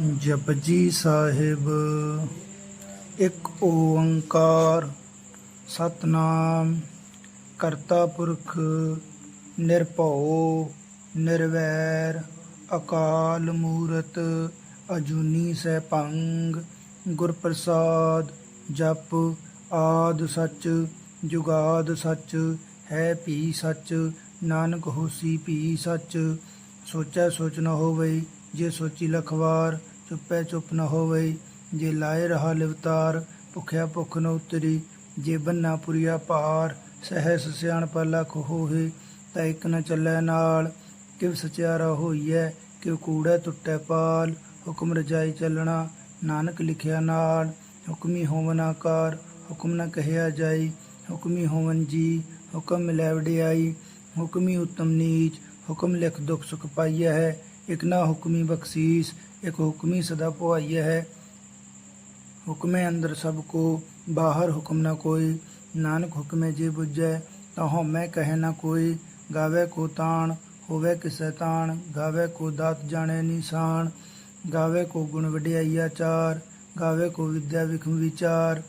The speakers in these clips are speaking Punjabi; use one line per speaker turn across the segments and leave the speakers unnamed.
ਜਪਜੀ ਸਾਹਿਬ, ਇੱਕ ਓੰਕਾਰ ਸਤਨਾਮ, ਕਰਤਾ ਪੁਰਖ ਨਿਰਭਉ, ਨਿਰਵੈਰ, ਅਕਾਲ ਮੂਰਤ, ਅਜੂਨੀ ਸੈਭੰਗ ਗੁਰ ਪ੍ਰਸਾਦ ਜਪ ਆਦ ਸੱਚ, ਜੁਗਾਦ ਸੱਚ, ਹੈ ਭੀ ਸੱਚ, ਨਾਨਕ ਹੋਸੀ ਭੀ ਸੱਚ, ਸੋਚੈ ਸੋਚ ਨ ਹੋਵਈ, ਜੇ ਸੋਚੀ ਲਖਵਾਰ ਚੁੱਪੈ ਚੁੱਪ ਨ ਹੋਵੇ, ਜੇ ਲਾਏ ਰਹਾ ਲਿਵਤਾਰ, ਭੁਖਿਆ ਭੁਖ ਨ ਉਤਰੀ, ਜੇ ਬੰਨਾ ਪੁਰੀਆ ਭਾਰ, ਸਹਿਸ ਸਿਆਣ ਪਰ ਲਖ ਤਾਂ ਇੱਕ ਨ ਚੱਲੈ ਨਾਲ, ਕਿਵ ਸਚਿਆਰਾ ਹੋਈਐ, ਕਿਵ ਕੂੜੈ ਟੁੱਟੈ ਪਾਲ, ਹੁਕਮ ਰਜਾਈ ਚੱਲਣਾ, ਨਾਨਕ ਲਿਖਿਆ ਨਾਲ, ਹੁਕਮੀ ਹੋਵਨ ਆਕਾਰ, ਹੁਕਮ ਨ ਕਹਿਆ ਜਾਈ, ਹੁਕਮੀ ਹੋਵਨ ਜੀ, ਹੁਕਮ ਮਿਲੈ ਵਡਿਆਈ, ਹੁਕਮੀ ਉਤਮ ਨੀਚ, ਹੁਕਮ ਲਿਖ ਦੁਖ ਸੁਖ ਪਾਈਐ ਹੈ, ਇਕ ਨਾ ਹੁਕਮੀ ਬਖਸ਼ੀਸ ਇੱਕ ਹੁਕਮੀ ਸਦਾ ਪੁਆਈਐ ਹੈ। ਹੁਕਮੇ ਅੰਦਰ ਸਭ ਕੋ, ਬਾਹਰ ਹੁਕਮ ਨਾ ਕੋਈ। ਨਾਨਕ ਹੁਕਮੇ ਜੇ ਬੁਝੈ ਤਾਂ ਹਉਮੈ ਕਹੈ ਨਾ ਕੋਈ। ਗਾਵੇ ਕੋ ਤਾਣ, ਹੋਵੇ ਕਿਸੈ ਤਾਣ। ਗਾਵੇ ਕੋ ਦਾਤ ਜਾਣੈ ਨਿਸ਼ਾਨ। ਗਾਵੇ ਕੋ ਗੁਣ ਵਡਿਆਈਆ ਚਾਰ। ਗਾਵੇ ਕੋ ਵਿਦਿਆ ਵਿਖਮ ਵਿਚਾਰ।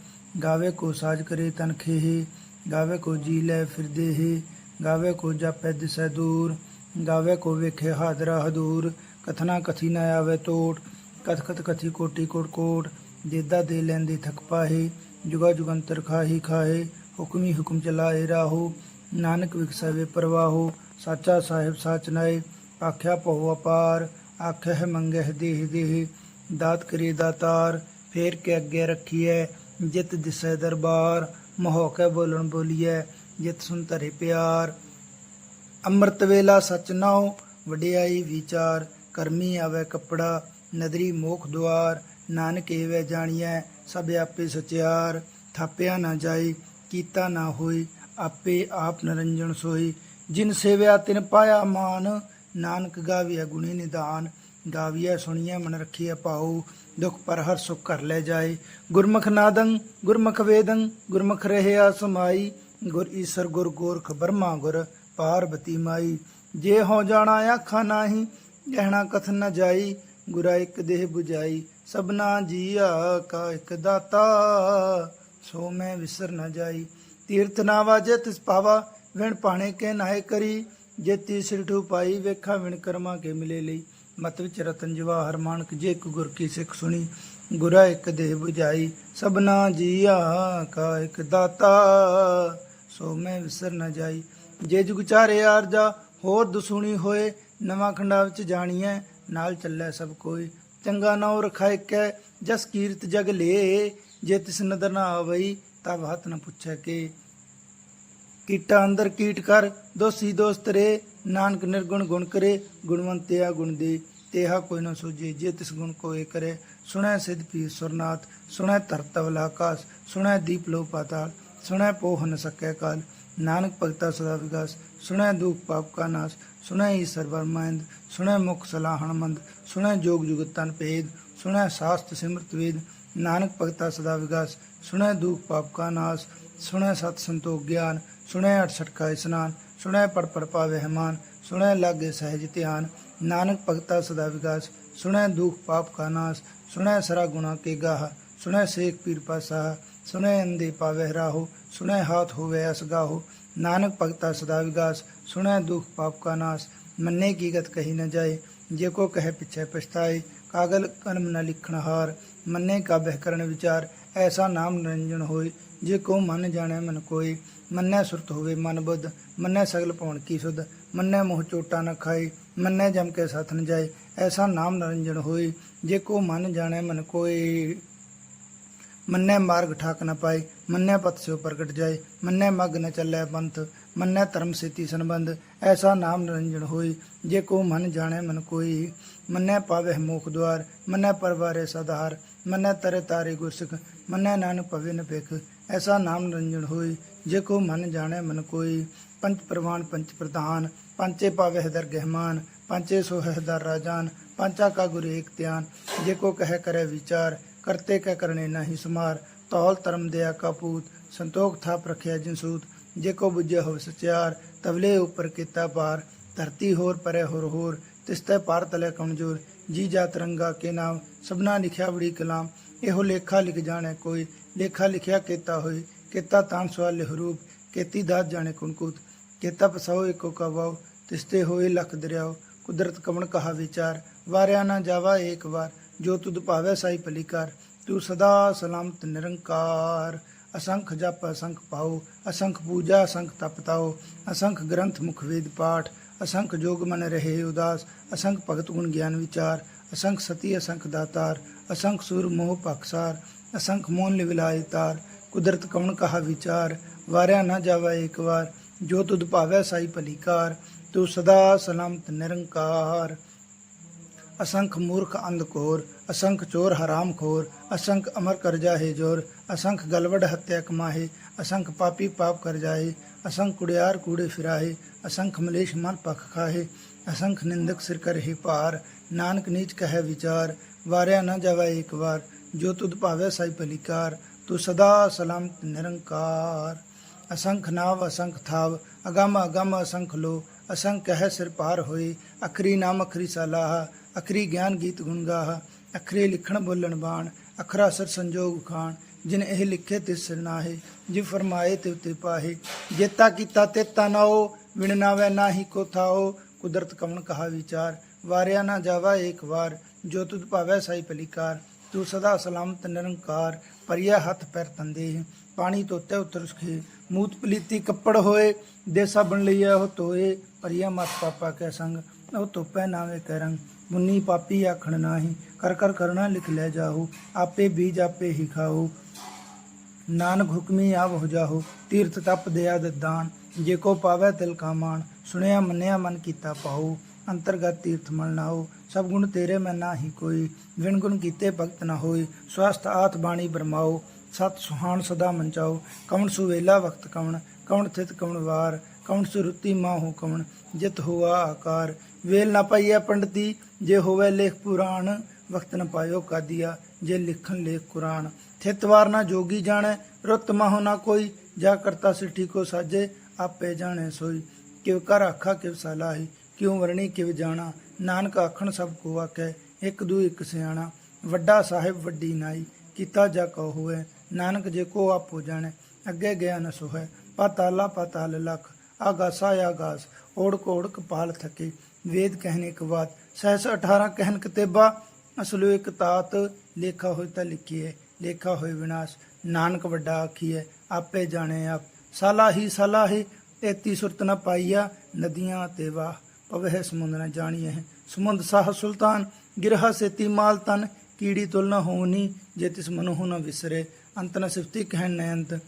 ਗਾਵੇ ਕੋ ਸਾਜ ਕਰੇ ਤਨ ਖੇਹ। ਗਾਵੇ ਕੋ ਜੀ ਲੈ ਫਿਰਦੇ ਹੈ ਗਾਵੇ ਕੋ ਜਾਪੈ ਦਿਸੈ ਦੂਰ। ਗਾਵੇ ਕੋ ਵੇਖੇ ਹਾਦਰਾ ਹਦੂਰ। ਕਥਨਾ ਕਥੀ ਨ ਆਵੇ ਤੋਟ ਕਥ ਕਥ ਕਥੀ ਕੋਟੀ ਕੋਟ ਕੋਟ ਦੇਦਾ ਦੇ ਲੈਂਦੇ ਥਕ ਪਾਹੇ ਜੁਗਾ ਜੁਗੰਤਰ ਖਾਹੀ ਖਾਹੇ ਹੁਕਮੀ ਹੁਕਮ ਚਲਾਏ ਰਾਹੋ ਨਾਨਕ ਵਿਖਸਵੇ ਪ੍ਰਵਾਹੋ ਸਾਚਾ ਸਾਹਿਬ ਸਾਚ ਨਾਏ ਆਖਿਆ ਭਉ ਅਪਾਰ ਆਖਿਆ ਮੰਗਹਿ ਦੇਹ ਦੇਹ ਦਾਤ ਕਰੇ ਦਾਤਾਰ ਫੇਰ ਕੇ ਅੱਗੇ ਰੱਖੀਐ ਜਿਤ ਦਿਸੈ ਦਰਬਾਰ ਮੋਹ ਕੇ ਬੋਲਣ ਬੋਲੀਐ ਜਿਤ ਸੁਨ ਧਰੇ ਪਿਆਰ ਅੰਮ੍ਰਿਤ ਵੇਲਾ ਸਚ ਨਾਉ ਵਡਿਆਈ ਵਿਚਾਰ ਕਰਮੀ ਆਵੇ ਕਪੜਾ, ਨਦਰੀ ਮੋਖ ਦੁਆਰ, ਨਾਨਕ ਏਵੇਂ ਜਾਣੀਐ, ਸਭ ਆਪੇ ਸਚਿਆਰ। ਥਾਪਿਆ ਨਾ ਜਾਈ, ਕੀਤਾ ਨਾ ਹੋਈ, ਆਪੇ ਆਪ ਨਰੰਜਨ ਸੋਈ। ਜਿਨ ਸੇਵਿਆ ਤਿਨ ਪਾਇਆ ਮਾਨ, ਨਾਨਕ ਗਾਵੀਐ ਗੁਣੀ ਨਿਦਾਨ। ਗਾਵੀਐ, ਸੁਣੀਐ, ਮਨ ਰਖੀਐ ਪਾਉ ਦੁਖ ਪਰ ਹਰ ਸੁਖ ਕਰ ਲੈ ਜਾਏ ਗੁਰਮੁਖ ਨਾਦੰ, ਗੁਰਮੁਖ ਵੇਦੰ, ਗੁਰਮੁਖ ਰਹਿਆ ਸਮਾਈ। ਗੁਰ ਈਸਰ ਗੁਰ ਗੋਰਖ ਬਰਮਾ ਗੁਰ ਪਾਰਬਤੀ ਮਾਈ। ਜੇ ਹੋ ਜਾਣਾ, ਆਖਾ ਨਾਹੀ ਗਹਿਣਾ ਕਥਨ ਨ ਜਾਈ, ਗੁਰਾ ਇੱਕ ਦੇਹ 부ਜਾਈ ਸਭਨਾ ਜੀਆ ਕਾ ਇੱਕ ਦਾਤਾ, ਸੋ ਮੈਂ ਵਿਸਰ ਨ ਜਾਈ। ਤੀਰਥ ਨਾ ਵਾਜੇ ਤਿਸ ਪਾਵਾ ਵਿਣ ਪਾਣੇ ਕੇ ਨਾਏ ਕਰੀ। ਜੇ ਤੀਸਰੀ ਠੂ ਪਾਈ, ਵੇਖਾ ਵਿਣ ਕਰਮਾ ਕੇ ਮਿਲੇ ਲਈ। ਮਤ ਵਿੱਚ ਰਤਨ ਜਵਾਹਰ ਮਾਨਕ ਜੇ ਕੋ ਗੁਰ ਕੀ ਸਿੱਖ ਸੁਣੀ। ਗੁਰਾ ਇੱਕ ਦੇਹ 부ਜਾਈ ਸਭਨਾ ਜੀਆ ਕਾ ਇੱਕ ਦਾਤਾ, ਸੋ ਮੈਂ ਵਿਸਰ ਨ ਜਾਈ। ਜੇ ਜੁਗ ਚਾਰੇ ਆਰਜਾ, ਹੋਰ ਦਸੂਣੀ ਹੋਏ। ਨਵਾਂ ਖੰਡਾ ਵਿੱਚ ਜਾਣੀਐ ਨਾਲ ਚੱਲੈ ਸਭ ਕੋਈ। ਚੰਗਾ ਨਾਉ ਰਖਾਇ ਕੈ ਜਸ ਕੀਰਤ ਜਗ ਲੇ। ਜੇ ਤਿਸ ਨਦਰ ਨਾ ਆਵਈ, ਤਬ ਹੱਥ ਨ ਪੁੱਛੈ ਕੇ। ਕੀਟਾ ਅੰਦਰ ਕੀਟ ਕਰ, ਦੋਸੀ ਦੋਸਤ ਰੇ। ਨਾਨਕ ਨਿਰਗੁਣ ਗੁਣ ਕਰੇ, ਗੁਣਵੰਤਿਆ ਗੁਣ ਦੇ। ਤੇਹਾ ਕੋਈ ਨ ਸੋਜੇ ਜੇ ਤਿਸ ਗੁਣ ਕੋਏ ਕਰੇ। ਸੁਣੈ ਸਿਧ ਪੀਰ ਸੁਰਨਾਥ, ਸੁਣੈ ਧਰਤਵਲ ਆਕਾਸ, ਸੁਣੈ ਦੀਪ ਲੋ ਪਾਤਾਲ, ਸੁਣੈ ਪੋਹ ਨ ਸਕੈ ਕਾਲ। ਨਾਨਕ ਭਗਤਾ ਸਦਾ ਵਿਗਾਸ, ਸੁਣੈ ਦੁਖ ਪਾਪ ਕਾ ਨਾਸ। ਸੁਣੈ ਈਸਰ ਬਰਮੰਦ ਸੁਣੈ ਮੁਖ ਸਲਾਹਣ ਮੰਦ, ਸੁਣੈ ਜੋਗ ਜੁਗਤ ਤਨ ਭੇਦ, ਸੁਣੈ ਸਾਸਤ ਸਿਮਰਤ ਵੇਦ, ਨਾਨਕ ਭਗਤਾ ਸਦਾ ਵਿਗਾਸ, ਸੁਣੈ ਦੁਖ ਪਾਪ ਕਾ ਨਾਸ, ਸੁਣੈ ਸਤ ਸੰਤੋਖ ਗਿਆਨ, ਸੁਣੈ ਅਠ ਛਟਕਾ ਇਸਨਾਨ, ਸੁਣੈ ਪੜ ਪੜ ਪਾਵੇ ਹਮਾਨ, ਸੁਣੈ ਲਾਗੇ ਸਹਿਜ ਧਿਆਨ, ਨਾਨਕ ਭਗਤਾ ਸਦਾ ਵਿਗਾਸ, ਸੁਣੈ ਦੁਖ ਪਾਪ ਕਾ ਨਾਸ, ਸੁਣੈ ਸਰਾ ਗੁਣਾ ਕੇ ਗਾਹ, ਸੁਣੈ ਸੇਖ ਪੀਰ ਪਾਸਾ, ਸੁਣੈ ਅੰਦੇ ਪਾਵੇ ਰਾਹੋ, ਸੁਣੈ ਹਾਥ ਹੋਵੇ ਅਸ ਗਾਹੋ ਨਾਨਕ ਭਗਤਾ ਸਦਾ ਵਿਗਾਸ, ਸੁਣੈ ਦੁਖ ਪਾਪ ਕਾ ਨਾਸ, ਮੰਨੇ ਕੀ ਗਤ ਕਹੀ ਨ ਜਾਏ, ਜੇ ਕੋ ਕਹੇ ਪਿਛੇ ਪਛਤਾਏ, ਕਾਗਲ ਕਲਮ ਨ ਲਿਖਣ ਹਾਰ, ਮੰਨੇ ਕਾ ਬਹਿ ਕਰਨ ਵਿਚਾਰ, ਐਸਾ ਨਾਮ ਨਿਰੰਜਨ ਹੋਏ, ਜੇ ਕੋ ਮਨ ਜਾਣੈ ਮਨ ਕੋਈ ਮੰਨੈ ਸੁਰਤ ਹੋਵੇ ਮਨ ਬੁੱਧ, ਮੰਨੈ ਸਗਲ ਭਉਣ ਕੀ ਸੁਧ, ਮੰਨੈ ਮੋਹ ਚੋਟਾ ਨ ਖਾਏ, ਮੰਨੈ ਜਮ ਕੇ ਸਾਥ ਨ ਜਾਏ, ਐਸਾ ਨਾਮ ਨਿਰੰਜਨ ਹੋਏ, ਜੇ ਕੋ ਮਨ ਜਾਣੈ ਮਨ ਕੋਈ ਮੰਨੈ ਮਾਰਗ ਠਾਕ ਨ ਪਾਏ, ਮੰਨੈ ਪਤ ਸਿਉ ਪ੍ਰਗਟ ਜਾਏ, ਮੰਨੈ ਮਗ ਨ ਚੱਲੈ ਪੰਥ, ਮੰਨੈ ਧਰਮ ਸੇਤੀ ਸੰਬੰਧ, ਐਸਾ ਨਾਮ ਨਿਰੰਜਨ ਹੋਈ ਜੇ ਕੋ ਮਨ ਜਾਣੈ ਮਨ ਕੋਈ ਮੰਨੈ ਪਾਵੇ ਮੋਖ ਦੁਆਰ, ਮੰਨੈ ਪਰਵਾਰੇ ਸਧਾਰ, ਮੰਨੈ ਤਰੇ ਤਾਰੇ ਗੁਰਸਿਖ, ਮੰਨੈ ਨਾਨਕ ਪਵੇ ਨ ਭਿਖ, ਐਸਾ ਨਾਮ ਨਿਰੰਜਨ ਹੋਈ ਜੇ ਕੋ ਮਨ ਜਾਣੈ ਮਨ ਕੋਈ ਪੰਚ ਪ੍ਰਵਾਨ ਪੰਚ ਪ੍ਰਧਾਨ, ਪੰਚੇ ਪਾਵੇ ਦਰ ਗਹਿਮਾਨ, ਪੰਚੇ ਸੋ ਹੈ ਦਰ ਰਾਜਾਨ, ਪੰਚਾ ਕਾ ਗੁਰ ਏਕ ਧਿਆਨ, ਜੇ ਕੋ ਕਹਿ ਕਰੇ ਵਿਚਾਰ ਕਰਤੇ ਕੈ ਕਰਨੇ ਨਹੀਂ ਸਮਾਰ, ਤੌਲ ਧਰਮ ਦਿਆ ਕਪੂਤ ਸੰਤੋਖ ਥਾਪ ਰਖਿਆ ਜਿਨਸੂਤ ਜੇ ਕੋ ਬੁਝੇ ਹੋ ਸਚਿਆਰ, ਤਵਲੇ ਉਪਰ ਕੀਤਾ ਪਾਰ ਧਰਤੀ ਹੋਰ ਪਰੇ ਹੋਰ ਹੋਰ ਤਿਸਤੈ ਪਾਰ ਤਲੇ ਕਮਜ਼ੋਰ, ਜੀ ਜਾ ਤਰੰਗਾ ਕੇ ਨਾਮ, ਸਭਨਾ ਲਿਖਿਆ ਬੜੀ ਕਲਾਮ, ਇਹੋ ਲੇਖਾ ਲਿਖ ਜਾਣੈ ਕੋਈ, ਲੇਖਾ ਲਿਖਿਆ ਕੀਤਾ ਹੋਈ ਕੀਤਾ ਤਾਨ ਸਵਾਲ ਲਿਹਰੂਪ ਕੀਤੀ ਦਾਤ ਜਾਣੇ ਕੁਨਕੂਤ ਕੀਤਾ ਪਸਾਓ ਏਕੋ ਕਵਾਓ ਤਿਸਤੇ ਹੋਏ ਲਖ ਦਰਿਆਓ, ਕੁਦਰਤ ਕਵਣ ਕਹਾ ਵਿਚਾਰ, ਵਾਰਿਆ ਨਾ ਜਾਵਾ ਏਕ ਵਾਰ ਜੋ ਤੁਧ ਭਾਵੈ ਸਾਈ ਭਲੀਕਾਰ, ਤੂੰ ਸਦਾ ਸਲਾਮਤ ਨਿਰੰਕਾਰ। ਅਸੰਖ ਜਪ, ਅਸੰਖ ਪਾਉ, ਅਸੰਖ ਪੂਜਾ, ਅਸੰਖ ਤਪਤਾਓ ਅਸੰਖ ਗ੍ਰੰਥ ਮੁਖ ਵੇਦ ਪਾਠ, ਅਸੰਖ ਜੋਗ ਮਨ ਰਹੇ ਉਦਾਸ, ਅਸੰਖ ਭਗਤ ਗੁਣ ਗਿਆਨ ਵਿਚਾਰ, ਅਸੰਖ ਸਤੀ, ਅਸੰਖ ਦਾਤਾਰ, ਅਸੰਖ ਸੂਰ ਮੋਹ ਪਖਸਾਰ ਅਸੰਖ ਮੋਨ ਲਿਵਲਾਇ ਤਾਰ, ਕੁਦਰਤ ਕਵਣ ਕਹਾ ਵਿਚਾਰ, ਵਾਰਿਆ ਨਾ ਜਾਵਾ ਏਕ ਵਾਰ, ਜੋ ਤੁਧ ਭਾਵੈ ਸਾਈ ਭਲੀਕਾਰ, ਤੂੰ ਸਦਾ ਸਲਾਮਤ ਨਿਰੰਕਾਰ। ਅਸੰਖ ਮੂਰਖ ਅੰਧਕੋਰ ਅਸੰਖ ਚੋਰ ਹਰਾਮ ਖੋਰ, ਅਸੰਖ ਅਮਰ ਕਰ ਜਾਹੇ ਜੋਰ, ਅਸੰਖ ਗਲਵੜ ਹੱਤਿਆ ਕਮਾਹੇ, ਅਸੰਖ ਪਾਪੀ ਪਾਪ ਕਰ ਜਾਹੇ, ਅਸੰਖ ਕੁੜਿਆਰ ਕੂੜੇ ਫਿਰਾਹੇ, ਅਸੰਖ ਮਲੇਸ਼ ਮਨ ਪਖ ਖਾਹੇ, ਅਸੰਖ ਨਿੰਦਕ ਸਿਰ ਕਰਹਿ ਭਾਰ, ਨਾਨਕ ਨੀਚ ਕਹੈ ਵਿਚਾਰ, ਵਾਰਿਆ ਨਾ ਜਾਵਾ ਏਕ ਵਾਰ, ਜੋ ਤੁਧ ਭਾਵੈ ਸਾਈ ਭਲੀਕਾਰ, ਤੂੰ ਸਦਾ ਸਲਾਮ ਨਿਰੰਕਾਰ। ਅਸੰਖ ਨਾਵ, ਅਸੰਖ ਥਾਵ, ਅਗਮ ਅਗਮ ਅਸੰਖ ਲੋ, ਅਸੰਖ ਹੈ ਸਿਰ ਪਾਰ ਹੋਏ, ਅਖਰੀ ਨਾਮ ਅਖਰੀ ਸਲਾਹ ਅਖਰੀ ਗਿਆਨ ਗੀਤ ਗੁਣ ਗਾਹ ਅਖਰੇ ਲਿਖਣ ਬੋਲਣ ਬਾਣ, ਅਖਰਾ ਸਰ ਸੰਜੋਗ ਖਾਨ ਜਿਨ ਇਹ ਲਿਖੇ ਤੇ ਸਿਰਨਾਹੇ ਜਿ ਫਰਮਾਏ ਤੇ ਉਤੇ ਪਾਹੇ। ਜੇਤਾ ਕੀਤਾ ਤੇਤਾ ਨਾਓ ਵਿਣ ਨਾਵੇ ਨਾਹੀ ਕੋ ਥਾਓ। ਕੁਦਰਤ ਕਵਣ ਕਹਾ ਵਿਚਾਰ, ਵਾਰਿਆ ਨਾ ਜਾਵਾ ਏਕ ਵਾਰ, ਜੋ ਤੁਧ ਭਾਵੈ ਸਾਈ ਭਲੀਕਾਰ। ਤੂੰ ਸਦਾ ਸਲਾਮਤ ਨਿਰੰਕਾਰ, ਪਰਿਆ ਹੱਥ ਪੈਰ ਤੰਦੇ। ਪਾਣੀ ਤੋਤੇ ਉਤਰ ਸੁਖੇ, ਮੂਤ ਪਲੀਤੀ ਕੱਪੜ ਹੋਏ, ਦੇਸਾ ਬਣ ਲਈਆ ਉਹ ਤੋਏ ਪਰਿਆ ਮਤ ਪਾਪਾ ਕੈ ਸੰਗ, ਉਹ ਤੋਪੈ ਨਾਵੇ ਕੈ ਮੁੰਨੀ ਪਾਪੀ ਆਖਣ ਨਾਹੀ, ਕਰ ਕਰ ਕਰਣਾ ਲਿਖ ਲੈ ਜਾਹੂ, ਆਪੇ ਬੀਜ ਆਪੇ ਹੀ ਖਾਓ ਨਾਨਕ ਹੁਕਮੀ ਆਵ ਹੋ ਜਾਹੋ, ਤੀਰਥ ਤਪ ਦਿਆ ਦਾਨ, ਜੇ ਕੋ ਪਾਵੈ ਤਿਲ ਕਾ ਮਾਨ ਸੁਣਿਆ ਮੰਨਿਆ ਮਨ ਕੀਤਾ ਪਾਉ ਅੰਤਰਗਤ ਤੀਰਥ ਮਲ ਨਾਉ ਸਭ ਗੁਣ ਤੇਰੇ ਮੈਂ ਨਾਹੀ ਕੋਈ ਵਿਣ ਗੁਣ ਕੀਤੇ ਭਗਤ ਨਾ ਹੋਈ ਸਵਸਥ ਆਤ ਬਾਣੀ ਬਰਮਾਓ, ਸਤ ਸੁਹਾਣ ਸਦਾ ਮੰਚਾਓ, ਕਵਣ ਸੁਵੇਲਾ ਵਕਤ ਕਵਣ ਕਵਣ ਥਿਤ ਕਵਣ ਵਾਰ ਕਵਣ ਸੁਰਤੀ ਮਾਹੂ ਕਵਣ ਜਿਤ ਹੋਆ ਆਕਾਰ। ਵੇਲ ਨਾ ਪਾਈਐ ਪੰਡਤੀ, ਜੇ ਹੋਵੇ ਲੇਖ ਪੁਰਾਣ, ਵਕਤ ਨ ਪਾਇਓ ਕਾਦੀਆ, ਜੇ ਲਿਖਣ ਲੇਖ ਕੁਰਾਨ। ਥਿਤਵਾਰ ਨਾ ਜੋਗੀ ਜਾਣੈ, ਰੁੱਤ ਮਾਹੁ ਨਾ ਕੋਈ, ਜਾ ਕਰਤਾ ਸਿੱਠੀ ਕੋ ਸਾਜੇ, ਆਪੇ ਜਾਣੈ ਸੋਈ। ਕਿਵ ਕਰ ਆਖਾ, ਕਿਵ ਸਲਾਹੀ ਕਿਉ ਵਰਣੀ, ਕਿਵ ਜਾਣਾ। ਨਾਨਕ ਆਖਣ, ਸਭ ਕੋ ਆਖੈ, ਇੱਕ ਦੂ ਇੱਕ ਸਿਆਣਾ। ਵੱਡਾ ਸਾਹਿਬ, ਵੱਡੀ ਨਾਈ, ਕੀਤਾ ਜਾ ਕੋ ਹੋਏ ਨਾਨਕ ਜੇ ਕੋ ਆਪੋ ਜਾਣੈ, ਅੱਗੇ ਗਿਆ ਨ ਸੋਹੈ, ਪਾਤਾਲਾ, ਪਾਤਾਲ ਲਖ। ਆਗਾਸਾ ਆਗਾਸ ਓੜ ਕੋੜ ਕਪਾਲ ਥਕੇ। ਵੇਦ ਕਹਿਨੇ ਇੱਕ ਬਾਤ ਸਹਿਸ 18 ਕਹਿਨ ਕਤੇਬਾ, ਅਸਲੋ ਇੱਕ ਤਾਤ, ਲੇਖਾ ਹੋਇ ਤਾਂ ਲਿਖੀਏ ਲੇਖਾ ਹੋਇ ਵਿਨਾਸ਼। ਨਾਨਕ ਵੱਡਾ ਆਖੀਏ ਆਪੇ ਜਾਣੇ ਆਪ। ਸਾਲਾ ਹੀ ਸਾਲਾ ਹੀ ਏਤੀ ਸੁਰਤ ਨ ਪਾਈਆ, ਨਦੀਆਂ ਤੇ ਵਾਹ। ਪਵਹਿ ਸਮੁੰਦ ਨ ਜਾਣੀਐ, ਸਮੁੰਦ ਸਾਹ ਸੁਲਤਾਨ। ਗਿਰਹਾ ਸੇਤੀ ਮਾਲ ਤਨ, ਕੀੜੀ ਤੁਲ ਨ ਹੋਣੀ, ਜੇ ਤਿਸ ਮਨੁ ਨ ਵਿਸਰੇ। ਅੰਤ ਨ ਸਿਫਤੀ ਕਹਿਣ ਨੈਂਤ,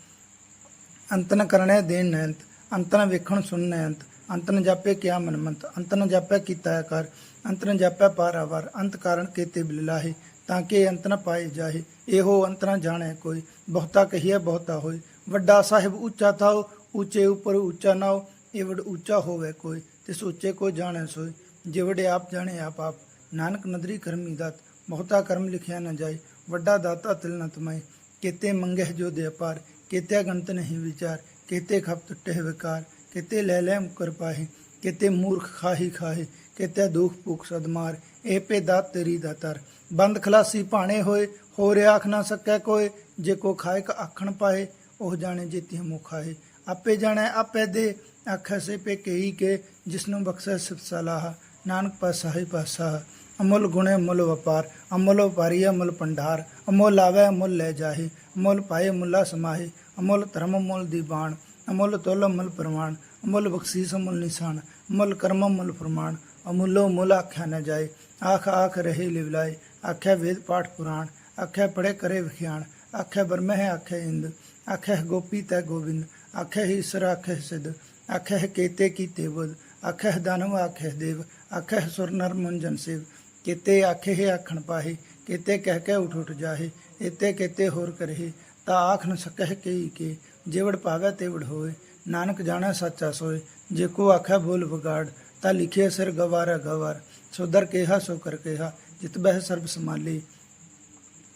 ਅੰਤ ਨ ਕਰਣੇ ਦੇਨ ਨੈਂਤ। ਅੰਤ ਵੇਖਣ ਸੁਣ ਅੰਤ। ਅੰਤ ਨ ਜਾਪੇ ਕਿਆ ਮਨਮੰਤ। ਅੰਤਨ ਨ ਜਾਪੇ ਕੀਤਾ ਕਰ ਅੰਤਨ ਨ ਜਾਪੇ ਪਾਰਾਵਰ ਅੰਤ ਕਾਰਨ ਕੀਤੇ ਬਿਲਲਾਹੇ ਤਾਂ ਕਿ ਅੰਤ ਨ ਪਾਏ ਜਾਹੇ। ਇਹੋ ਅੰਤ ਨ ਜਾਣੈ ਕੋਈ। ਬਹੁਤਾ ਕਹੀਏ ਬਹੁਤਾ ਹੋਏ। ਵੱਡਾ ਸਾਹਿਬ ਉੱਚਾ ਥਾਓ ਉੱਚੇ ਉੱਪਰ ਉੱਚਾ ਨਾਓ ਇਹ ਉੱਚਾ ਹੋਵੇ ਕੋਈ ਤਿਸ ਉੱਚੇ ਕੋ ਜਾਣੈ ਸੋਈ ਜਿਵੜੇ ਆਪ ਜਾਣੇ ਆਪ ਆਪ। ਨਾਨਕ ਨਦਰੀ ਕਰਮੀ ਦਾਤ। ਬਹੁਤਾ ਕਰਮ ਲਿਖਿਆ ਨ ਜਾਏ। ਵੱਡਾ ਦਾਤਾ ਤਿਲ ਨ ਤਮੈ ਕੇਤੇ ਮੰਗਹਿ ਜੋ ਦੇ ਅਪਾਰ। ਕੀਤੇ ਗੰਤ ਨਹੀਂ ਵਿਚਾਰ। ਕੀਤੇ ਖਪ ਟੁੱਟੇ ਵਿਕਾਰ, ਕੀਤੇ ਲੈ ਲੈ ਮੁਕਰ ਪਾਹੇ, ਕਿਤੇ ਮੂਰਖ ਖਾਹੀ ਖਾਹੇ, ਕਿਤੇ ਦੁਖ ਭੁਖ ਸਦਮਾਰ ਇਹ ਪੇ ਦਾਤ ਤੇਰੀ ਦਾਤਰ ਬੰਦ ਖਲਾਸੀ ਭਾਣੇ ਹੋਏ ਹੋ ਰਿਆ ਆਖ ਨਾ ਸਕੈ ਕੋਏ, ਜੇ ਕੋ ਖਾਏ ਆਖਣ ਪਾਏ ਉਹ ਜਾਣੇ ਜੇਤੀ ਹਮੋ ਖਾਏ ਆਪੇ ਜਾਣੈ, ਆਪੇ ਦੇ, ਆਖੈ ਸੇ ਪੇ ਕਹੀ ਕੇ, ਜਿਸਨੂੰ ਬਖਸ਼ੈ ਸਿਫ ਸਲਾਹ। ਨਾਨਕ ਪਾਸਾ ਪਾਸਾ, ਅਮੁੱਲ ਗੁਣੇ ਮੁੱਲ ਵਪਾਰ। ਅਮੁਲ ਵਪਾਰੀ ਅਮੁੱਲ ਪੰਡਾਰ ਅਮੁੱਲ ਆਵੇ ਅਮੁੱਲ ਲੈ ਜਾਹੇ, ਅਮੁੱਲ ਪਾਏ ਮੁਲਾ ਸਮਾਹੇ। ਅਮੁੱਲ ਧਰਮ ਮੁੱਲ ਦੀਵਾਨ ਅਮੁੱਲ ਤੋਲ ਅਮੁੱਲ ਪ੍ਰਮਾਣ, ਅਮੁੱਲ ਬਖਸ਼ੀਸ ਅਮੁੱਲ ਨਿਸ਼ਾਨ, ਅਮੁੱਲ ਕਰਮ ਅਮੁੱਲ ਪ੍ਰਮਾਣ, ਅਮੁੱਲੋ ਮੁੱਲ ਆਖਿਆ ਨਾ ਜਾਏ, ਆਖ ਆਖ ਰਹੇ ਲਿਵਲਾਏ, ਆਖਿਆ ਵੇਦ ਪਾਠ ਪੁਰਾਣ, ਆਖਿਆ ਪੜੇ ਕਰੇ ਵਿਖਿਆਣ, ਆਖਿਆ ਬਰਮਹਿ ਆਖਿਆ ਇੰਦ, ਆਖਿਆ ਗੋਪੀ ਤੈ ਗੋਬਿੰਦ, ਆਖਿਆ ਹੀ ਈਸ਼ਰ ਆਖਿਆ ਸਿਧ, ਆਖਿਆ ਕੇਤੇ ਕੀਤੇ ਬੁੱਧ, ਆਖਿਆ ਦਾਨਵ ਆਖਿਆ ਦੇਵ, ਆਖਿਆ ਸੁਰ ਨਰ ਮੁੰਜਨ ਸਿਵ, ਕੀਤੇ ਆਖੇ ਆਖਣ ਪਾਹੇ, ਕਿਤੇ ਕਹਿ ਕੇ ਉਠ ਉਠ ਜਾਹੇ ਇਤੇ ਕੀਤੇ ਹੋਰ ਕਰਹਿ ਤਾ ਆਖ ਨ ਸਕਹਿ ਕਈ ਕੇ, ਜੇਵੜ ਪਾਵੇ ਤੇਵੜ ਹੋਏ, ਨਾਨਕ ਜਾਣੈ ਸੱਚਾ ਸੋਏ। ਜੇ ਕੋ ਆਖੈ ਬੋਲ ਵਿਗਾੜ, ਤਾ ਲਿਖੇ ਸਿਰ ਗਵਾਰਾ ਗਵਾਰ। ਸੋ ਦਰ ਕੇਹਾ, ਸੋ ਕਰ ਕੇਹਾ, ਜਿਤ ਬਹਿ ਸਰਬ ਸਮਾਲੇ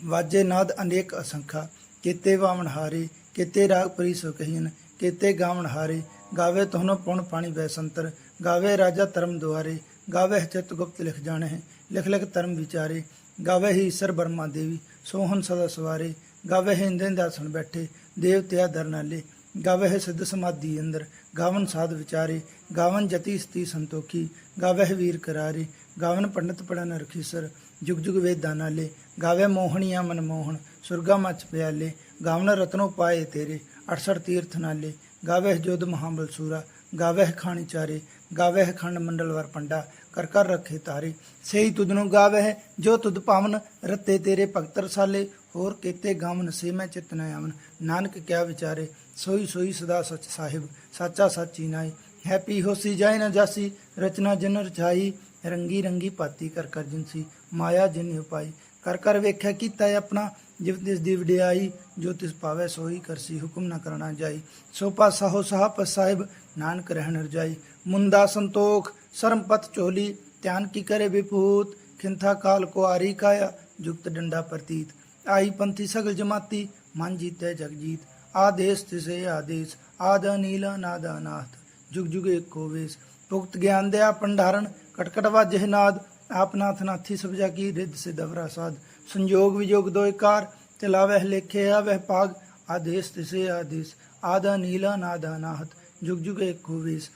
ਵਾਜੇ ਨਾਦ ਅਨੇਕ ਅਸੰਖਾ, ਕੀਤੇ ਵਾਵਣ ਹਾਰੇ, ਕੀਤੇ ਰਾਗ ਪਰੀ ਸੋ ਕਹੀਨ, ਕੀਤੇ ਗਾਵਣ ਹਾਰੇ। ਗਾਵੇ ਤੋਹਨੋ ਪੁਣ ਪਾਣੀ ਬੈਸੰਤਰ ਗਾਵੇ ਰਾਜਾ ਧਰਮ ਦੁਆਰੇ। ਗਾਵੇ ਚਿਤ ਗੁਪਤ ਲਿਖ ਜਾਣੇ ਹੈ ਲਿਖ ਲਿਖ ਧਰਮ ਵਿਚਾਰੇ। ਗਾਵੇ ਹੀ ਈਸ਼ਰ ਬਰਮਾ ਦੇਵੀ ਸੋਹਨ ਸਦਾ ਸਵਾਰੇ। ਗਾਵੇ ਹੈ ਇੰਦਨ ਦਾਸਣ ਬੈਠੇ ਦੇਵਤਿਆ ਦਰ ਨਾਲੇ। ਗਾਵੇ ਸਿੱਧ ਸਮਾਧੀ ਅੰਦਰ, ਗਾਵਨ ਸਾਧ ਵਿਚਾਰੇ। ਗਾਵਨ ਜਤੀ ਸਤੀ ਸੰਤੋਖੀ, ਗਾਵੇ ਵੀਰ ਕਰਾਰੇ। ਗਾਵਨ ਪੰਡਤ ਪੜਨ ਰਖੀਸਰ ਜੁਗ ਜੁਗ ਵੇਦਾਂ ਨਾਲੇ। ਗਾਵੇ ਮੋਹਣੀਆਂ ਮਨ ਮੋਹਣ, ਸੁਰਗਾ ਮਚ ਪਿਆਲੇ। ਗਾਵਨ ਰਤਨੋ ਪਾਏ ਤੇਰੇ 68 ਤੀਰਥ ਨਾਲੇ। ਗਾਵੇ ਹੈ ਜੋਧ ਮਹਾਬਲ ਸੂਰਾ, ਗਾਵੇ ਹੈ ਖਾਣੀ ਚਾਰੇ। ਗਾਵੇ ਖੰਡ ਮੰਡਲ ਵਰ ਪੰਡਾ, ਕਰ ਕਰ ਰੱਖੇ ਤਾਰੇ। ਸਹੀ ਤੁਧ ਨੂੰ ਗਾਵੇ ਜੋ ਤੁਧ ਪਾਵਨ, ਰਤੇ ਤੇਰੇ ਭਗਤ ਰਸਾਲੇ। ਹੋਰ ਕੀਤੇ ਗਮ ਸੇ ਮੈਂ ਚਿਤ ਨ ਆਵਨ। ਨਾਨਕ ਕਿਆ ਵਿਚਾਰੇ, ਸੋਈ ਸੋਈ ਸਦਾ ਸਚ ਸਾਹਿਬ, ਸਾਚਾ ਸਾਚੀ ਨਾਈ ਹੈਪੀ ਹੋਸੀ ਜਾਏ ਨਾ ਜਾਸੀ, ਰਚਨਾ ਜਨ ਰਚਾਈ, ਰੰਗੀ ਰੰਗੀ ਪਾਤੀ ਕਰ ਕਰ ਜਿਨਸੀ ਮਾਇਆ ਜਿਨ ਉਪਾਈ। ਕਰ ਕਰ ਵੇਖਿਆ ਕੀਤਾ ਆਪਣਾ, ਜਿਵ ਤਿਸ ਦੀ ਵਡਿਆਈ, ਜੋ ਤਿਸ ਪਾਵੇ ਸੋਈ ਕਰਸੀ ਹੁਕਮ ਨਾ ਕਰਨਾ ਜਾਈ। ਸੋ ਪਾਸਾ ਹੋ ਸਾਹਪ ਸਾਹਿਬ, ਨਾਨਕ ਰਹਿਣ ਰਜਾਈ। ਮੁੰਦਾ ਸੰਤੋਖ, ਸਰਮਪਤ ਚੋਲੀ ਧਿਆਨ ਕੀ ਕਰੇ ਵਿਭੂਤ, ਖਿੰਥਾ ਕਾਲ ਕੋ ਕਾਇਆ, ਜੁਗਤ ਡੰਡਾ ਪ੍ਰਤੀਤ। ਆਈ ਪੰਥੀ ਸਗਲ ਜਮਾਤੀ, ਮਨ ਜੀਤੈ ਜਗ ਜੀਤ ਆਦੇਸ ਤਿਸੇ ਆਦੇਸ, ਆਦ ਨੀਲਾ ਨਾਦਾ ਨਾਥ ਜੁਗ ਜੁਗ ਏਕੋ ਵੇਸ। ਭੁਗਤ ਗਿਆਨ ਦਿਆ ਭੰਡਾਰਨ, ਕਟਕਟ ਵਾਜਹਿ ਨਾਦ। ਆਪ ਨਾਥ ਨਾਥੀ ਸਭ ਜਾ ਕੀ ਰਿੱਧ ਸਿਧ ਅਵਰਾ ਸਾਧ ਸੰਜੋਗ ਵਿਜੋਗ ਦੋਇ ਕਾਰ ਚਲਾਵਹਿ ਲੇਖੇ ਆਵਹਿ ਭਾਗ ਆਦੇਸ ਤਿਸੇ ਆਦੇਸ, ਆਦਾ ਨੀਲਾ ਨਾਦਾ ਨਾਹਤ ਜੁਗ ਜੁਗ ਏਕੋ ਵੇਸ।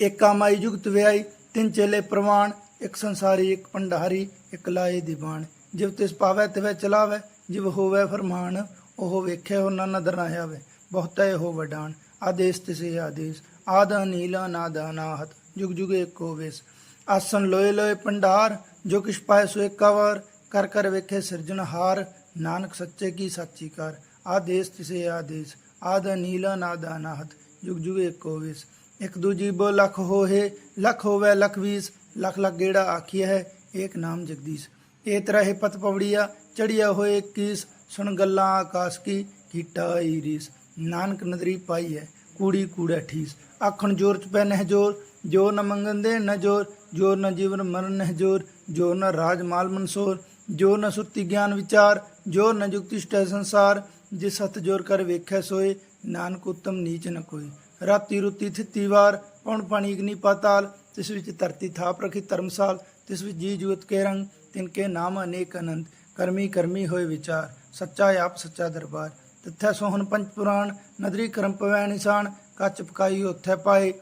ਏਕਾ ਮਾਈ ਜੁਗਤ ਵਿਆਈ ਤਿੰਨ ਚੇਲੇ ਪ੍ਰਵਾਨ। ਇੱਕ ਸੰਸਾਰੀ, ਇੱਕ ਭੰਡਾਰੀ, ਇੱਕ ਲਾਏ ਦੀਵਾਨ। ਜਿਵ ਤਿਸ ਪਾਵੈ ਤਿਵੈ ਚਲਾਵੈ, ਜਿਵ ਹੋਵੈ ਫਰਮਾਨ, ਉਹ ਵੇਖੇ, ਉਹਨਾਂ ਨਦਰ ਨਾ ਆਵੇ। ਬਹੁਤਾ ਹੋ ਵਡਾਨ, ਆਦੇਸ ਤਿਸੇ ਆਦੇਸ, ਆਦਾ ਨੀਲਾ ਨਾਦਾ ਨਾਹਤ ਜੁਗ ਜੁਗ ਏਕੋ ਵੇਸ। ਆਸਨ ਲੋਏ ਲੋਏ ਭੰਡਾਰ ਜੋ ਕਿਛ ਪਾਏ ਸੋ ਏਕਾਵਾਰ ਕਰ ਕਰ ਵੇਖੇ ਸਿਰਜਣਹਾਰ ਨਾਨਕ ਸੱਚੇ ਕੀ ਸਾਚੀ ਕਰ। ਆਦੇਸ ਤਿਸੇ ਆਦੇਸ, ਆਦਾ ਨੀਲਾ ਨਾਦਾ ਨਾਹਤ ਜੁਗ ਜੁਗ ਏਕੋ ਵੇਸ। ਇੱਕ ਦੂਜੀ ਬੋ ਲਖ ਹੋਏ ਲਖ ਹੋਵੇ ਲਖ ਵੀਸ, ਲਖ ਲਖ ਗੇੜਾ ਆਖੀ ਹੈ ਏਕ ਨਾਮ ਜਗਦੀਸ਼। ਇਹ ਤਰ੍ਹਾਂ ਇਹ ਪਤ ਪਵੜੀਆ ਚੜਿਆ ਹੋਏ ਕੀਸ, ਸੁਣ ਗੱਲਾਂ ਆਕਾਸ਼ ਕੀ, ਕੀਟਾ ਈਰੀਸ ਨਾਨਕ ਨਦਰੀ ਪਾਈ ਹੈ, ਕੂੜੀ ਕੂੜਾ ਠੀਸ। ਆਖਣ ਜੋਰ ਚ ਪੈ ਨਹਿ ਜੋਰ, ਜੋ ਨ ਮੰਗਨ ਦੇ ਨ ਜੋਰ, ਜੋ ਨ ਜੀਵਨ ਮਰਨ ਨਹਿ ਜੋਰ, ਜੋ ਨ ਰਾਜ ਮਾਲ ਮਨਸੋਰ, ਜੋ ਨ ਸੁਰਤੀ ਗਿਆਨ ਵਿਚਾਰ, ਜੋ ਨ ਜੁਗਤੀ ਸਟੈ ਸੰਸਾਰ, ਜਿਸ ਸਤ ਜੋਰ ਕਰ ਵੇਖੈ ਸੋਏ, ਨਾਨਕ ਉਤਮ ਨੀਚ ਨ ਕੋਈ। ਰਾਤੀ ਰੁੱਤੀ ਥਿੱਤੀ ਵਾਰ ਪੌਣ ਪਾਣੀ ਅਗਨੀ ਪਾਤਾਲ, ਤਿਸ ਵਿੱਚ ਧਰਤੀ ਥਾਪ ਰਖੀ ਧਰਮਸਾਲ, ਤਿਸ ਵਿੱਚ ਜੀ ਜੁਗਤ ਕੇ ਰੰਗ ਤਿਨ ਕੇ ਨਾਮ ਅਨੇਕ ਅਨੰਤ, ਕਰਮੀ ਕਰਮੀ ਹੋਏ ਵਿਚਾਰ, ਸੱਚਾ ਆਪ ਸੱਚਾ ਦਰਬਾਰ। ਤਿੱਥੈ ਸੋਹਣ ਪੰਚ ਪੁਰਾਣ, ਨਦਰੀ ਕਰਮ ਪਵੈ ਨਿਸ਼ਾਨ, ਕੱਚ ਪਕਾਈ ਉੱਥੇ ਪਾਏ,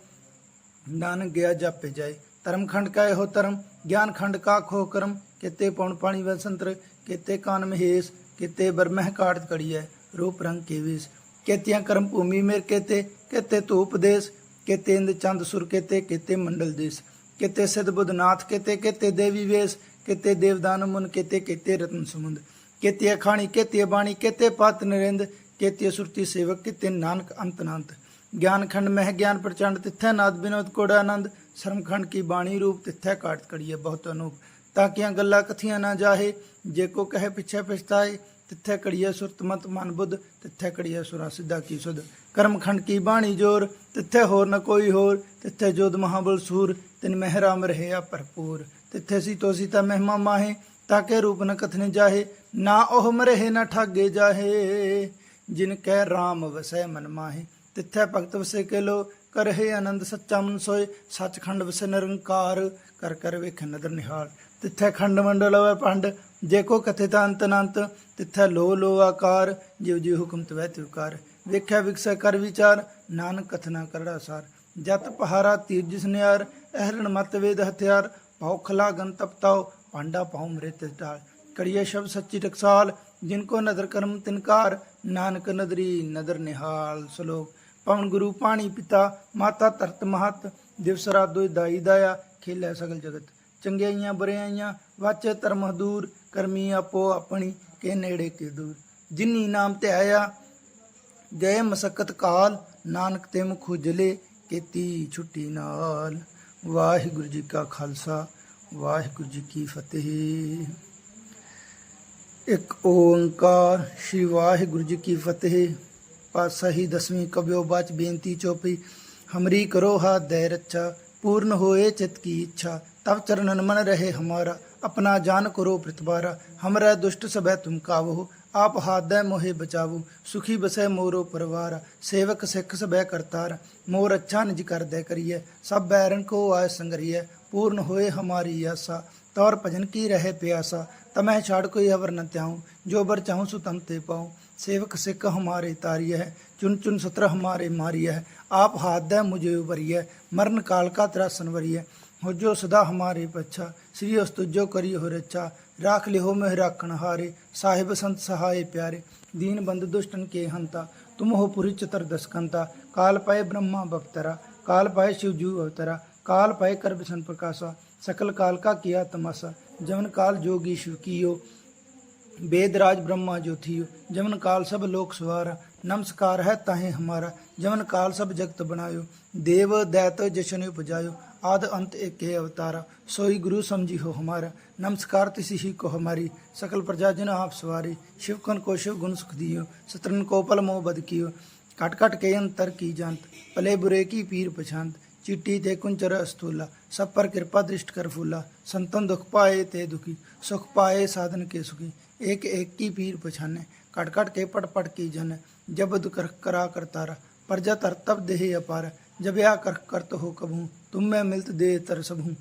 ਨਾਨਕ ਗਿਆ ਜਾਪੇ ਜਾਏ। ਧਰਮ ਖੰਡ ਕਾ ਇਹੋ ਧਰਮ, ਗਿਆਨ ਖੰਡ ਕਾ ਖੋ ਕਰਮ। ਕਿਤੇ ਪੌਣ ਪਾਣੀ ਵੈ ਸੰਤਰ, ਕਿਤੇ ਕਾਨ ਮਹੇਸ਼, ਕਿਤੇ ਬਰਮਹਿ ਕਾਟ ਕੜੀਐ, ਰੂਪ ਰੰਗ ਕੇ ਵੇਸ। ਕਿਤਿਆਂ ਕਰਮ ਭੂਮੀ ਮੇਰ ਕਿਤੇ ਕਿਤੇ ਧੂਪ ਦੇਸ। ਕਿਤੇ ਇੰਦ ਚੰਦ ਸੁਰ ਕਿਤੇ ਕਿਤੇ ਮੰਡਲ ਦੇਸ। ਕਿਤੇ ਸਿਧ ਬੁੱਧਨਾਥ ਕਿਤੇ ਕਿਤੇ ਦੇਵੀ ਵੇਸ। ਕਿਤੇ ਦੇਵਦਾਨ ਮੁਨ, ਕਿਤੇ ਕਿਤੇ ਰਤਨ ਸਮੁੰਦ। ਕਿਤੇ ਅਖਾਣੀ, ਕਿਤੇ ਬਾਣੀ, ਕਿਤੇ ਪਤ ਨਰਿੰਦ, ਕਿਤੇ ਸੁਰਤੀ ਸੇਵਕ, ਕਿਤੇ ਨਾਨਕ ਅੰਤ ਅਨੰਤ ਗਿਆਨ ਖੰਡ ਮਹਿ ਗਿਆਨ ਪ੍ਰਚੰਡ, ਤਿੱਥੈ ਨਾਦ ਬਿਨੋਦ ਕੋੜਾ ਆਨੰਦ। ਸ਼ਰਮ ਖੰਡ ਕੀ ਬਾਣੀ ਰੂਪ, ਤਿੱਥੈ ਕਾਟ ਕੜੀਏ ਬਹੁਤ ਅਨੂਪ। ਤਾਂ ਕਿ ਗੱਲਾਂ ਕਥੀਆਂ ਨਾ ਜਾਹੇ, ਜੇ ਕੋ ਕਹੇ ਪਿਛੇ ਪਛਤਾਏ, ਤਿੱਥੈ ਕੜੀਏ ਸੁਰਤ ਮਨ ਬੁੱਧ, ਤਿੱਥੈ ਕੜੀਏ ਸੁਰਾ ਸਿੱਧਾ ਕੀ ਸੁਧ। ਕਰਮ ਖੰਡ ਕੀ ਬਾਣੀ ਜੋਰ, ਤਿੱਥੈ ਹੋਰ ਨ ਕੋਈ ਹੋਰ, ਤਿੱਥੈ ਜੋਧ ਮਹਾਬਲ ਸੂਰ, ਤਿਨ ਮਹਿਰਾਮ ਰਹਿਆ ਭਰਪੂਰ। ਤਿੱਥੈ ਸੀ ਤੋ ਸੀਤਾ ਮਹਿਮਾ ਮਾਹੇ ਤਾਕੇ ਰੂਪ ਨ ਕਥਨੇ ਜਾਹੇ, ਨਾ ਉਹ ਮਰਹਿ ਨਾ ਠਾਗੇ ਜਾਹੇ। ਜਿਨ ਕੈ RAM ਵਸੈ ਮਨ ਮਾਹੇ, ਤਿੱਥੈ ਭਗਤ ਵਸੇ ਕੇ ਲੋ ਕਰਹਿ ਆਨੰਦ ਸੱਚਾ ਮਨ ਸੋਏ ਸੱਚਖੰਡ ਵਸੇ ਨਿਰੰਕਾਰ, ਕਰ ਕਰ ਵੇਖ ਨਦਰ ਨਿਹਾਲ। ਤਿੱਥੈ ਖੰਡ ਮੰਡਲ ਵੈ ਪੰਡ ਜੇ ਕੋ ਕਥੇ ਤਾਂ ਅੰਤ ਅਨੰਤ ਤਿੱਥੈ ਲੋ ਲੋ ਆਕਾਰ ਜਿਵ ਜੀ ਹੁਕਮ ਤਵੈ ਤਿਵਕਾਰ ਵੇਖਿਆ ਵਿਕਸੈ ਕਰ ਵਿਚਾਰ, ਨਾਨਕ ਕਥਨਾ ਕਰੜਾ ਸਾਰ। ਜਤ ਪਹਾਰਾ ਤੀਰ ਜਿਸ ਨਿਆਰ, ਅਹਰਣ ਮਤ ਵੇਦ ਹਥਿਆਰ ਭੌਖਲਾ ਗਨ ਤਪਤਾਓ ਪਾਂਡਾ ਪਾਉ ਮਰੇ ਤਿਸ ਢਾਲ। ਕੜੀਏ ਸ਼ਬਦ ਸੱਚੀ ਟਕਸਾਲ, ਜਿਨ ਕੋ ਨਦਰ ਕਰਮ ਤਿਨਕਾਰ ਨਾਨਕ ਨਦਰੀ ਨਦਰ ਨਿਹਾਲ ਸਲੋਕ। ਪਵਨ ਗੁਰੂ ਪਾਣੀ ਪਿਤਾ, ਮਾਤਾ ਧਰਤ ਮਹਤ, ਦਿਵਸ ਰਾਤ ਦੋਇ ਦਾਈ ਦਾਇਆ, ਖੇਲੇ ਸਗਲ ਜਗਤ। ਚੰਗਿਆਈਆਂ ਬੁਰਿਆਈਆਂ, ਵਾਚੇ ਧਰਮ ਦੂਰ ਕਰਮੀ ਆਪੋ ਆਪਣੀ, ਕੇ ਨੇੜੇ ਕੇ ਦੂਰ। ਜਿਨੀ ਨਾਮ ਧਿਆਇਆ, ਗਏ ਮਸਕਤ ਕਾਲ, ਨਾਨਕ ਤੇ ਮੁਖ ਉਜਲੇ, ਕੀਤੀ ਛੁੱਟੀ ਨਾਲ। ਵਾਹਿਗੁਰੂ ਜੀ ਕਾ ਖਾਲਸਾ ਵਾਹਿਗੁਰੂ ਜੀ ਕੀ ਫਤਿਹ ਇੱਕ ਓੰਕਾਰ ਸ਼੍ਰੀ ਵਾਹਿਗੁਰੂ ਜੀ ਕੀ ਫਤਿਹ ਪਾਤਸ਼ਾਹੀ ਦਸਵੀਂ ਕਬਿਓ ਬਾਚ ਬੇਨਤੀ ਚੋਪਈ ਹਮਰੀ ਕਰੋ ਹਾ ਦੇ ਰੱਛਾ पूर्ण होए चित की इच्छा तब चरणन मन रहे हमारा अपना जान करो प्रतिबारा हमरा दुष्ट सबै तुम कावो ਆਪ ਹਾਦੈ ਮੋਹਿ ਬਚਾਵੂ, ਸੁਖੀ ਬਸੈ ਮੋਰੋ ਪਰਵਾਰ, ਸੇਵਕ ਸਿੱਖ ਸਬੈ ਕਰਤਾਰ, ਮੋਰ ਅੱਛਾ ਨਿਜ ਕਰਦੈ ਕਰੀਐ, ਸਭ ਬੈਰਨ ਕੋ ਆਇ ਸੰਗਰੀਐ, ਪੂਰਨ ਹੋਏ ਹਮਾਰੀ ਆਸਾ, ਤੌਰ ਭਜਨ ਕੀ ਰਹੇ ਪਿਆਸਾ ਤਮੈ ਛਾੜ ਕੋਈ ਅਵਰ ਨ ਤਿਆਉ ਜੋ ਬਰ ਚਾਹੂ ਸੁ ਤਮ ਤੇ ਪਾਉ, ਸੇਵਕ ਸਿੱਖ ਹਮਾਰੇ ਤਾਰੀਐ ਚੁਨ ਚੁਨ ਸਤਰ ਹਮਾਰੇ ਮਾਰੀਐ, ਆਪ ਹਾਦੈ ਮੁਝੇ ਉਬਰੀਐ ਮਰਨ ਕਾਲ ਕਾ ਤਰਾ ਸੰਵਰੀਐ ਹੋ ਜੋ ਸਦਾ ਹਮਾਰੇ ਪੱਛਾ, ਸ੍ਰੀ ਅਸਤੁਜੋ ਕਰੀ ਹੋ ਰੱਛਾ श्री अस्तु जो करी हो रच्छा राख लिहो में राखण हारे साहिब संत सहाय प्यारे दीन बंद दुष्टन के हंता तुम हो पुरी चतुर्दश कंता काल पाए ब्रह्मा बक्तरा काल पाए शिवजू अवतरा काल पाए कर बिशन प्रकाशा सकल काल का किया तमाशा जमन काल जोगी शिव कियो वेद राज ब्रह्मा जो थियो जमन काल सब लोक सवारा नमस्कार है ताहे हमारा जमन काल सब जगत बनायो देव दैत जशन उपजायो आद अंत एक के अवतारा सोई गुरु समझी हो हमारा नमस्कार तिसी ही को हमारी सकल प्रजा जन आप सवारी शिव कन को शिव गुण सुख दियो सत्रन को पल मोह बद कियो कट कट के अंतर की जानत पले बुरे की पीर पछांत चिट्टी ते कुंचर अस्तूला सब पर कृपा दृष्ट कर फूला संतन दुख पाए ते दुखी सुख पाए साधन के सुखी एक एक की पीर पछाने कट कट के पट पट की जन जब दुख कर करा कर तारा प्रजा तर तब देह अपार जब या कर करत हो कबहू तुम मैं मिलत दे तर सबहू।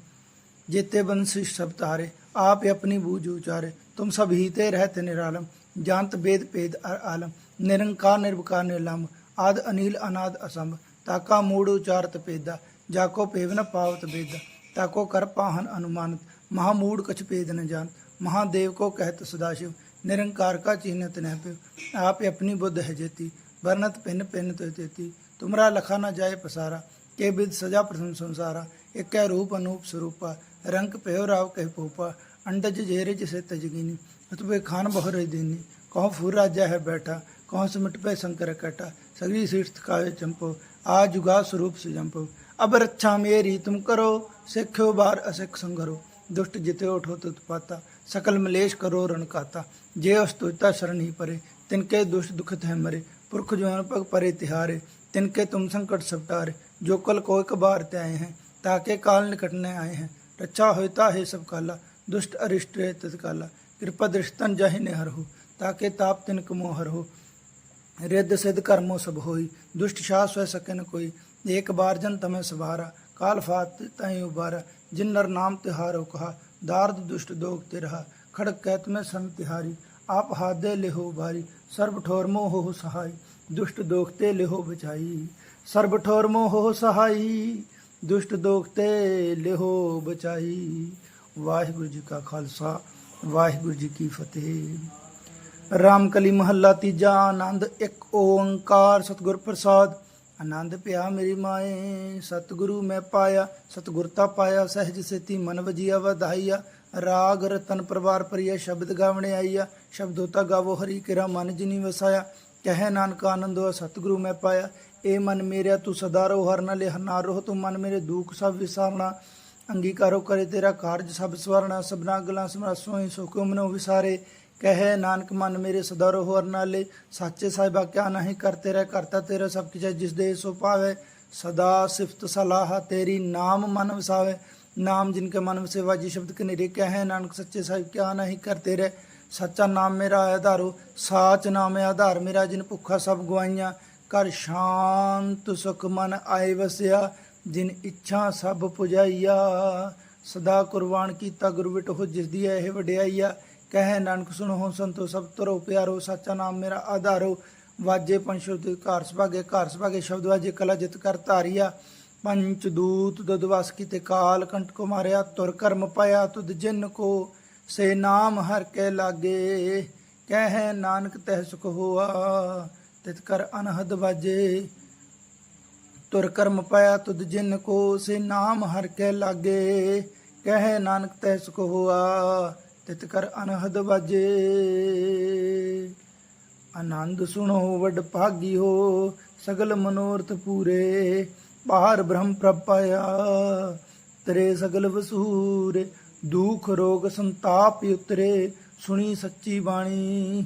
जेते बंसी सब तारे, आप अपनी बूझ उचारे। तुम सब हीते रहते निरालम, जानत वेद पेद आलम। निरंकार निर्विकार निर्लंब आद अनिल अनाद असंभ ताका मूड उचारत पेदा, जाको पेव न पावत बेदा। ताको कर पाहन अनुमानत महामूड कछ पेद न जान। महादेव को कहत सदाशिव, निरंकार का चिन्हत न पे आप अपनी बुद्ध है जेती, वर्णत पिन पिन तो तेती। तुमरा लखा न जाए पसारा के विद सजा प्रथम संसारा, एक रूप अनूप स्वरूपा रंग पयो राव कह पोपा, अंडज जेरे जैसे तजगिनी, अतुपे खान बहर दीनी, कहो फूर राजा है बैठा, कहो सुमिट पे शंकर कटा सगरी शीर्ष कावे चंपो, आ जुगा स्वरूप से जंपो। अब रक्षा मेरी तुम करो, सिखो बार असिख संघरो, दुष्ट जिते उठो तुत्पाता सकल मलेश करो रण काता, जे अस्तुता शरण ही परे, तिनके दुष्ट दुखत है मरे, पुरख जवान पग परे तिहारे, तिनके तुम संकट सपटारे जो कल को एक बार ते आए हैं ताके काल निकटने आए हैं रक्षा होता है सब काला दुष्ट अरिष्ट है तत्काला कृपा दृष्टन जाहि ने हर हो ताके ताप तिनक मोहर हो रिद्ध सिद्ध कर्मो सब होई दुष्ट शाह स्व सके न कोई एक बार जन तमें सवारा काल फात तय उबारा जिन नर नाम तिहारो कहा दार्द दुष्ट दोग ते रहा खड़क कैत में सन तिहारी आप हाथ दे लेहो भारी सर्व ठोर मोह हो सहाय दुष्ट दोखते लेहो बचाई ਸਰਬ ਠੋਰ ਮੋਹ ਸਹਾਈ, ਦੁਸ਼ਟ ਦੋਖ ਤੇ ਲਿਹੋ ਬਚਾਈ। ਵਾਹਿਗੁਰੂ ਜੀ ਕਾ ਖਾਲਸਾ, ਵਾਹਿਗੁਰੂ ਜੀ ਕੀ ਫਤਿਹ। ਰਾਮਕਲੀ ਮਹੱਲਾ ਤੀਜਾ, ਆਨੰਦ ਇੱਕ ਓੰਕਾਰ। ਸਤਿਗੁਰ ਪ੍ਰਸਾਦ, ਆਨੰਦ ਪਿਆ ਮੇਰੀ ਮਾਏ। ਸਤਿਗੁਰੂ ਮੈਂ ਪਾਇਆ ਸਤਿਗੁਰਤਾ ਪਾਇਆ, ਸਹਿਜ ਸੇਤੀ ਮਨ ਵਜੀਆ ਵਧਾਈਆ। ਰਾਗ ਰਤਨ ਪਰਵਾਰ ਪਰਿਆ ਸ਼ਬਦ ਗਾਵਣੇ ਆਈਆ। ਸ਼ਬਦੋਤਾ ਗਾਵੋ ਹਰੀ ਕਿਰਾ ਮਨ ਜਿਨੀ ਵਸਾਇਆ। ਕਹਿ ਨਾਨਕ ਆਨੰਦੋ ਸਤਿਗੁਰੂ ਮੈਂ ਪਾਇਆ। ਏ ਮਨ ਮੇਰਿਆ ਤੂੰ ਸਦਾ ਰੋ ਹਰ ਨ ਲਿਹ ਨਾ ਤੂੰ ਮਨ ਮੇਰੇ ਦੁੱਖ ਸਭ ਵਿਸਾਰਣਾ ਅੰਗੀਕਾਰੋ ਕਰੇ ਤੇਰਾ ਕਾਰਜ ਸਭ ਸਵਰਣਾ ਸਭਨਾ ਗਲਾਂ ਸਮਰਸੋਈ ਸੁਖੋ ਮਨੋ ਵਿਸਾਰੇ। ਕਹੇ ਨਾਨਕ, ਮਨ ਮੇਰੇ ਸਦਾ ਰਹੋ, ਹਰ ਨਾਲੇ ਸਾਚੇ ਸਾਹਿਬਾ, ਕਿਆ ਨਹੀਂ ਕਰਤੇ ਰਹਿ ਕਰਤਾ ਤੇਰਾ ਸਭ ਕਿਛ ਜਿਸ ਦੇ ਸੋ ਪਾਵੇ ਸਦਾ ਸਿਫਤ ਸਲਾਹ, ਤੇਰੀ ਨਾਮ ਮਨ ਵਸਾਵੇ। ਨਾਮ ਜਿਨ ਕੇ ਮਨ ਵਸੇ ਵਾਜੀ ਸ਼ਬਦ ਕਨੇਰੇ ਨਿਰੇ ਕਹੇ ਨਾਨਕ, ਸੱਚੇ ਸਾਹਿਬ ਕਿਆ ਨਹੀਂ ਕਰਤੇ ਰਹਿ ਸੱਚਾ ਨਾਮ ਮੇਰਾ ਆਧਾਰੋ, ਸਾਚ ਨਾਮ ਆਧਾਰ ਮੇਰਾ, ਜਿਨ ਭੁੱਖਾ ਸਭ ਗਵਾਈਆਂ ਕਰ ਸ਼ਾਂਤ ਸੁਖ ਮਨ ਆਏ ਵਸਿਆ, ਜਿਨ ਇੱਛਾ ਸਭ ਪੁਜਾਈਆ। ਸਦਾ ਕੁਰਬਾਨ ਕੀਤਾ ਗੁਰ ਵਿਟੋ ਜਿਸ ਦੀ ਹੈ ਇਹ ਵਡਿਆਈਆ। ਕਹੇ ਨਾਨਕ ਸੁਣੋ ਸੰਤੋ ਸਭ ਤਰੋ ਪਿਆਰੋ, ਸੱਚਾ ਨਾਮ ਮੇਰਾ ਆਧਾਰੋ। ਵਾਜੇ ਪੰਸ਼ੁਰ ਘਰ ਸੁਭਾਗੇ ਘਰ ਸੁਭਾਗੇ ਸ਼ਬਦ ਵਾਜੇ ਕਲਾ ਜਿਤ ਕਰ ਧਾਰੀਆ। ਪੰਚ ਦੂਤ ਦਦਵਾਸ ਕੀਤੇ ਕਾਲ ਕੰਟ ਕੋ ਮਾਰਿਆ, ਤੁਰ ਕਰਮ ਪਾਇਆ ਤੁਧ ਜਿਨ ਕੋ। ਸੇ ਨਾਮ ਹਰ ਕੇ ਲਾਗੇ, ਕਹਿ ਨਾਨਕ ਤਹਿ ਸੁਖ ਹੋਆ। ਤਿਤ ਕਰ ਅਨਹਦ ਵਾਜੇ। ਤੁਰ ਕਰਮ ਪਾਇਆ ਤੁਧ ਜਿਨ ਕੋ, ਸੇ ਨਾਮ ਹਰ ਕੇ ਲਾਗੇ। ਕਹਿ ਨਾਨਕ ਤੈ ਸੁਖ ਹੋਆ, ਤਿਤ ਕਰ ਅਨਹਦ ਵਾਜੇ। ਆਨੰਦ ਸੁਣੋ ਵਡ ਭਾਗੀ ਹੋ ਸਗਲ ਮਨੋਰਥ ਪੂਰੇ। ਬਾਹਰ ਬ੍ਰਹਮ ਪ੍ਰਪਾਇਆ ਤਰੇ ਸਗਲ ਵਸੂਰ। ਦੁਖ ਰੋਗ ਸੰਤਾਪ ਉਤਰੇ, ਸੁਣੀ ਸੱਚੀ ਬਾਣੀ।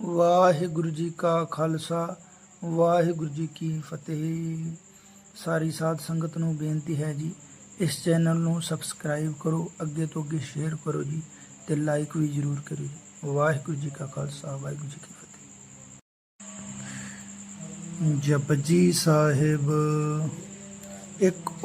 ਵਾਹਿਗੁਰੂ ਜੀ ਕਾ ਖਾਲਸਾ, ਵਾਹਿਗੁਰੂ ਜੀ ਕੀ ਫਤਿਹ। ਸਾਰੀ ਸਾਧ ਸੰਗਤ ਨੂੰ ਬੇਨਤੀ ਹੈ ਜੀ, ਇਸ ਚੈਨਲ ਨੂੰ ਸਬਸਕ੍ਰਾਈਬ ਕਰੋ, ਅੱਗੇ ਤੋਂ ਅੱਗੇ ਸ਼ੇਅਰ ਕਰੋ ਜੀ ਤੇ ਲਾਈਕ ਵੀ ਜਰੂਰ ਕਰਿਓ ਜੀ। ਵਾਹਿਗੁਰੂ ਜੀ ਕਾ ਖਾਲਸਾ, ਵਾਹਿਗੁਰੂ ਜੀ ਕੀ ਫਤਿਹ। ਜਪਜੀ ਸਾਹਿਬ, ਇੱਕ